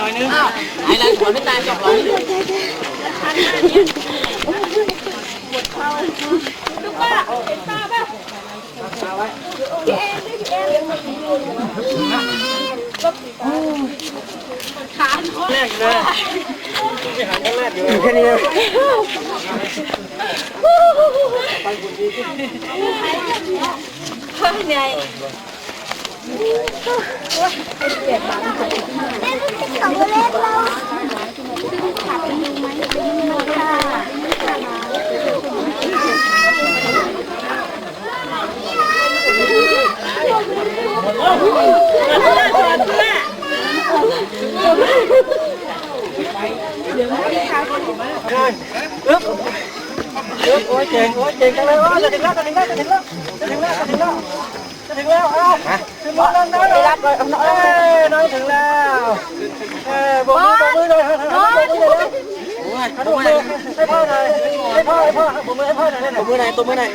น้อยนึงไอ้ไรหัวไม่ตายกับเราแค่นี้เลยอึ๊บอึ๊บโอ้ยเก่งโอ้ยเก่งจังเลยว่าจะถึงแล้วจะถึง Ướp Ướp, ôi chèn, ôi chèn, cái này, ôi, là đừng lắc, là đừng lắc, là đừng lắc, là đừng lắc, là đừng lắc ถึงแล้วอ้าวถึงแล้วน้องน้องรับเลยน้อยน้องถึงแล้วเออบอกมือบอกมือเลยบอกมือเลยบอกมือให้พ่อหน่อยให้พ่อให้พ่อบอกมือให้พ่อหน่อยตัวมือหน่อยตัวมือหน่อย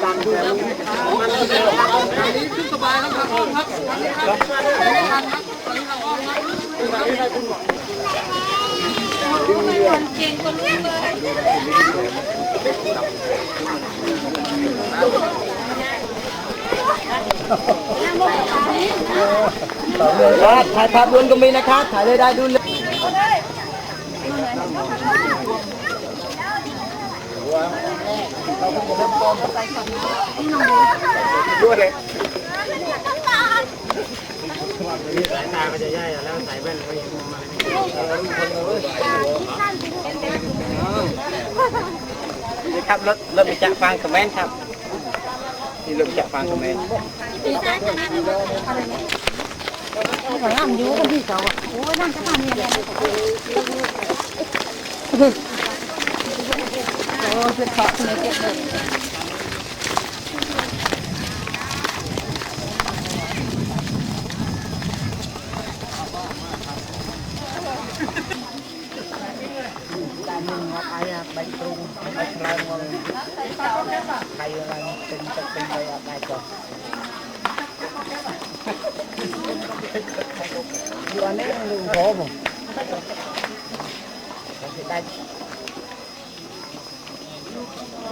ครับถ่ายภาพรวมก็มีนะครับ ถ่ายเลยได้ดูเลย ดูเลยนี่ครับรถรถไปจากฟางคอมเมนต์ครับนี่รถไปจากฟางคอมเมนต์ด้านหนึ่งเอาไปอะใบปรุงใบพลายงงใครอะไร We'll hold the cup to make it look. bánh trung bánh lai ngon hay là tinh chất tinh bay ở đây còn dù anh ấy luôn khó mà thì đây